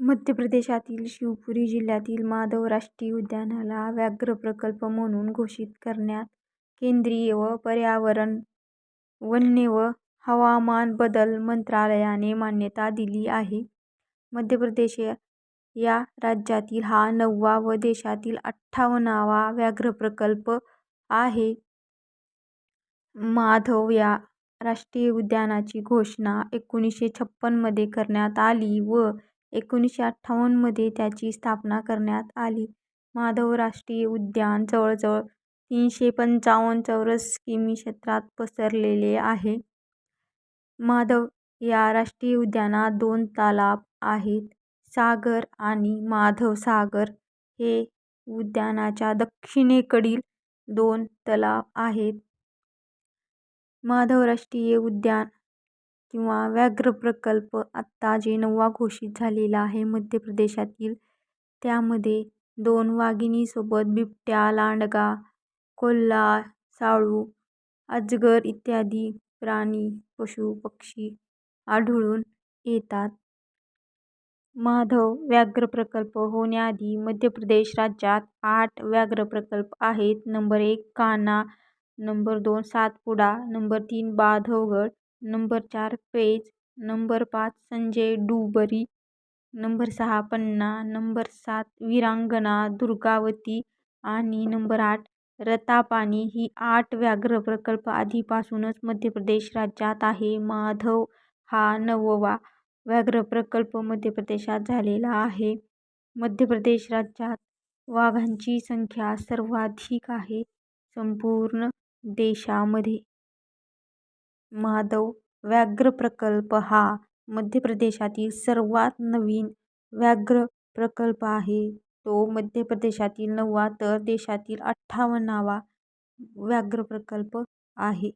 मध्य प्रदेशातील शिवपुरी जिल्ह्यातील माधव राष्ट्रीय उद्यानाला व्याघ्र प्रकल्प म्हणून घोषित करण्यात केंद्रीय पर्यावरण, वन्य व हवामान बदल मंत्रालयाने मान्यता दिली आहे. मध्य प्रदेश या राज्यातील हा नववा व देशातील अठ्ठावन्नावा व्याघ्र प्रकल्प आहे. माधव या राष्ट्रीय उद्यानाची घोषणा एकोणीसशे छप्पनमध्ये करण्यात आली व एकोणीसशे अठ्ठावन्नमध्ये त्याची स्थापना करण्यात आली. माधव राष्ट्रीय उद्यान जवळजवळ तीनशे पंचावन्न चौरस किमी क्षेत्रात पसरलेले आहे. माधव या राष्ट्रीय उद्यानात दोन तलाव आहेत. सागर आणि माधव सागर हे उद्यानाच्या दक्षिणेकडील दोन तलाव आहेत. माधव राष्ट्रीय उद्यान किंवा व्याघ्र प्रकल्प आत्ता जे नववा घोषित झालेला आहे मध्य प्रदेशातील त्यामध्ये दोन वाघिणीसोबत बिबट्या, लांडगा, कोल्हा, साळू, अजगर इत्यादी प्राणी, पशु पक्षी आढळून येतात. माधव व्याघ्र प्रकल्प होण्याआधी मध्य प्रदेश राज्यात आठ व्याघ्र प्रकल्प आहेत. नंबर एक कान्हा, नंबर दोन सातपुडा, नंबर तीन बांधवगड, नंबर चार पेंच, नंबर पाच संजय डुबरी, नंबर सहा पन्ना, नंबर सात वीरांगना दुर्गावती आणि नंबर आठ रतापाणी ही आठ व्याघ्र प्रकल्प आधीपासूनच मध्य प्रदेश राज्यात आहे. माधव हा नववा व्याघ्र प्रकल्प मध्य प्रदेशात झालेला आहे. मध्य प्रदेश राज्यात वाघांची संख्या सर्वाधिक आहे संपूर्ण देशामध्ये. माधव व्याघ्र प्रकल्प हा मध्य प्रदेशातील सर्वात नवीन व्याघ्र प्रकल्प आहे. तो मध्य प्रदेशातील नववा तर देशातील अठ्ठावन्नावा व्याघ्र प्रकल्प आहे.